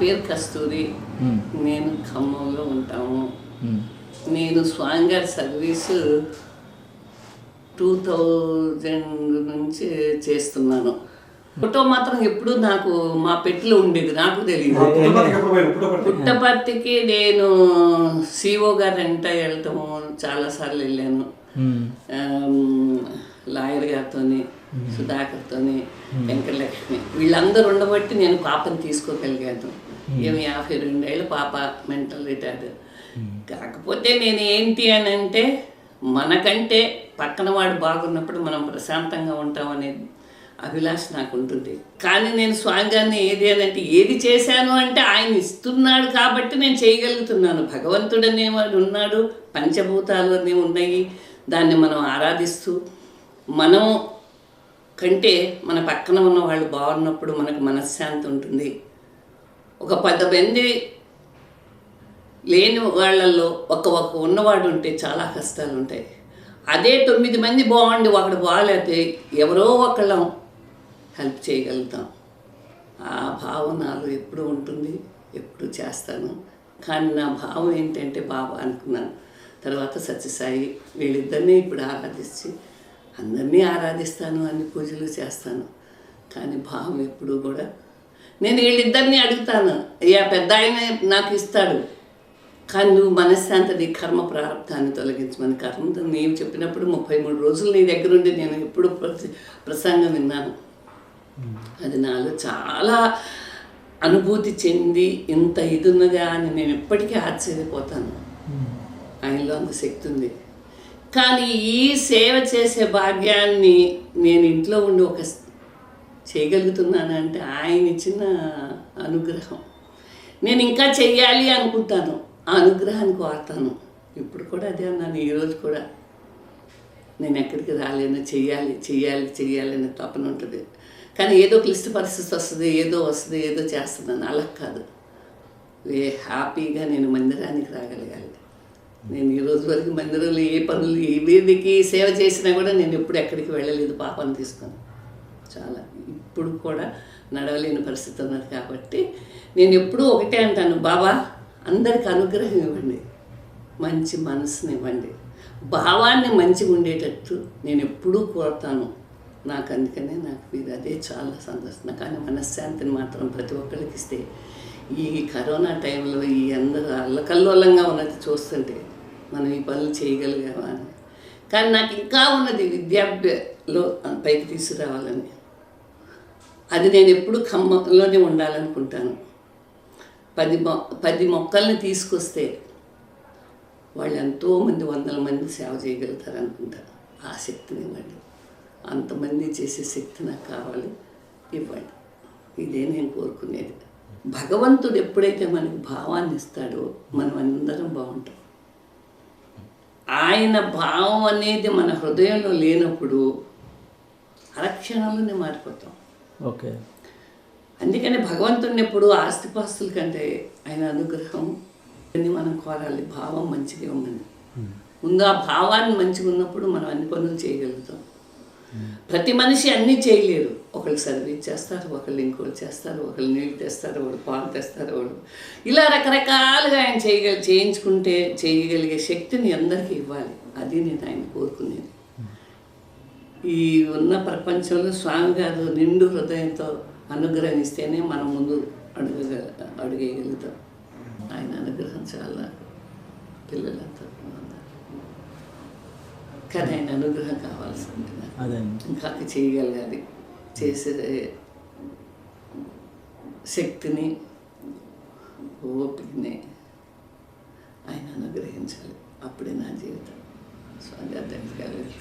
పేరు కస్తూరి. నేను ఖమ్మంలో ఉంటాము. నేను స్వామిగారి సర్వీసు టూ థౌజండ్ నుంచి చేస్తున్నాను. ఫోటో మాత్రం ఎప్పుడు నాకు మా పెట్టిలో ఉండేది నాకు తెలియదు పుట్టపర్తికి నేను సిఓ గారు వెంట వెళ్ళటము చాలాసార్లు వెళ్ళాను. లాయర్ గారితోని సుధాకర్తోని వెంకటలక్ష్మి. వీళ్ళందరూ ఉండబట్టి నేను పాపని తీసుకోగలిగాను. ఏమి యాభై రెండేళ్ళ పాప మెంటల్ రిటార్డ్ కాకపోతే నేను ఏంటి అని అంటే మనకంటే పక్కన వాడు బాగున్నప్పుడు మనం ప్రశాంతంగా ఉంటాం అనేది అభిలాష నాకు ఉంటుంది కానీ నేను స్వామి గారిని ఏది అని అంటే ఏది చేశాను అంటే ఆయన ఇస్తున్నాడు కాబట్టి నేను చేయగలుగుతున్నాను. భగవంతుడు అనేవాడు ఉన్నాడు పంచభూతాలు అనేవి ఉన్నాయి దాన్ని మనం ఆరాధిస్తూ మనం కంటే మన పక్కన ఉన్న వాళ్ళు బాగున్నప్పుడు మనకు మనశ్శాంతి ఉంటుంది. ఒక పది మంది లేని వాళ్ళల్లో ఒక ఒక ఉన్నవాడు ఉంటే చాలా కష్టాలు ఉంటాయి. అదే తొమ్మిది మంది బాగుండి ఒకడు బాగాలేతే ఎవరో ఒకళ్ళం హెల్ప్ చేయగలుగుతాం. ఆ భావం నాలో ఎప్పుడు ఉంటుంది ఎప్పుడు చేస్తాను. కానీ నా భావం ఏంటంటే బాబా అనుకున్నాను. తర్వాత సత్యసాయి వీళ్ళిద్దరినీ ఇప్పుడు ఆరాధించి అందరినీ ఆరాధిస్తాను అన్ని పూజలు చేస్తాను. కానీ భావం ఎప్పుడు కూడా నేను వీళ్ళిద్దరిని అడుగుతాను. అయ్యా పెద్ద ఆయన నాకు ఇస్తాడు. కానీ నువ్వు మనశ్శాంతిని కర్మ ప్రారంభాన్ని తొలగించమని కర్మతో నీవు చెప్పినప్పుడు ముప్పై మూడు రోజులు నీ దగ్గర ఉండి నేను ఎప్పుడు ప్రసంగం విన్నాను. అది నాలో చాలా అనుభూతి చెంది ఇంత ఇది ఉన్నదా అని నేను ఎప్పటికీ ఆశ్చర్యపోతాను. ఆయనలో అంత శక్తి ఉంది. కానీ ఈ సేవ చేసే భాగ్యాన్ని నేను ఇంట్లో ఉండి ఒక చేయగలుగుతున్నానంటే ఆయన ఇచ్చిన అనుగ్రహం. నేను ఇంకా చెయ్యాలి అనుకుంటాను ఆ అనుగ్రహాన్ని వాడతాను ఇప్పుడు కూడా అదే అన్నాను ఈరోజు కూడా. నేను ఎక్కడికి రాలేను చెయ్యాలి చెయ్యాలి చెయ్యాలి అనే తపన ఉంటుంది. కానీ ఏదో క్లిష్ట పరిస్థితి వస్తుంది ఏదో వస్తుంది ఏదో చేస్తుందని అలా కాదు. ఏ హ్యాపీగా నేను మందిరానికి రాగలగాలి. నేను ఈ రోజు వరకు మందిరంలో ఏ పనులు ఏ వీధికి సేవ చేసినా కూడా నేను ఎప్పుడు ఎక్కడికి వెళ్ళలేదు పాపను తీసుకొని. చాలా. ఇప్పుడు కూడా నడవలేని పరిస్థితి ఉన్నది కాబట్టి నేను ఎప్పుడూ ఒకటే అంటాను బాబా అందరికి అనుగ్రహం ఇవ్వండి. మంచి మనసుని ఇవ్వండి. భావాన్ని మంచిగా ఉండేటట్టు నేను ఎప్పుడూ కోరుతాను. నాకు అందుకనే నాకు ఇది అదే చాలా సంతోషం. కానీ మనశ్శాంతిని మాత్రం ప్రతి ఒక్కరికి ఇస్తే ఈ కరోనా టైంలో ఈ అందరూ అల్లకల్లోలంగా ఉన్నది చూస్తుంటే మనం ఈ పనులు చేయగలిగామా అని. కానీ నాకు ఇంకా ఉన్నది విద్యాభ్యలో పైకి తీసుకురావాలని. అది నేను ఎప్పుడు ఖమ్మంలోనే ఉండాలనుకుంటాను. పది మొ పది మొక్కల్ని తీసుకొస్తే వాళ్ళు ఎంతోమంది వందల మంది సేవ చేయగలుగుతారు అనుకుంటారు ఆ శక్తిని ఇవ్వండి. అంతమంది చేసే శక్తి నాకు కావాలి ఇవ్వండి. ఇదే నేను కోరుకునేది. భగవంతుడు ఎప్పుడైతే మనకి భావాన్ని ఇస్తాడో మనం అందరం బాగుంటాం. ఆయన భావం అనేది మన హృదయంలో లేనప్పుడు అరక్షణంలోనే మారిపోతాం. ఓకే. అందుకని భగవంతుడిని ఎప్పుడు ఆస్తిపాస్తుల కంటే ఆయన అనుగ్రహం అన్ని మనం కోరాలి. భావం మంచిగా ఇవ్వమని ముందు ఆ భావాన్ని మంచిగా ఉన్నప్పుడు మనం అన్ని పనులు చేయగలుగుతాం. ప్రతి మనిషి అన్నీ చేయలేరు. ఒకళ్ళు సర్వీస్ చేస్తారు ఒకళ్ళు ఇంకోళ్ళు చేస్తారు ఒకళ్ళు నీళ్ళు తెస్తారు ఒకళ్ళు పాలు తెస్తారు ఒకళ్ళు ఇలా రకరకాలుగా ఆయన చేయగలి చేయించుకుంటే చేయగలిగే శక్తిని అందరికీ ఇవ్వాలి. అది నేను ఆయన కోరుకునేది. ఈ ఉన్న ప్రపంచంలో స్వామి గారు నిండు హృదయంతో అనుగ్రహిస్తేనే మనం ముందు అడుగ అడుగేయగలుగుతాం. ఆయన అనుగ్రహం చాలా పిల్లలంతా. కానీ ఆయన అనుగ్రహం కావాల్సింది ఇంకా అది చేయగలగాలి. చేసే శక్తిని ఓపికని ఆయన అనుగ్రహించాలి. అప్పుడే నా జీవితం. స్వామి దగ్గరికి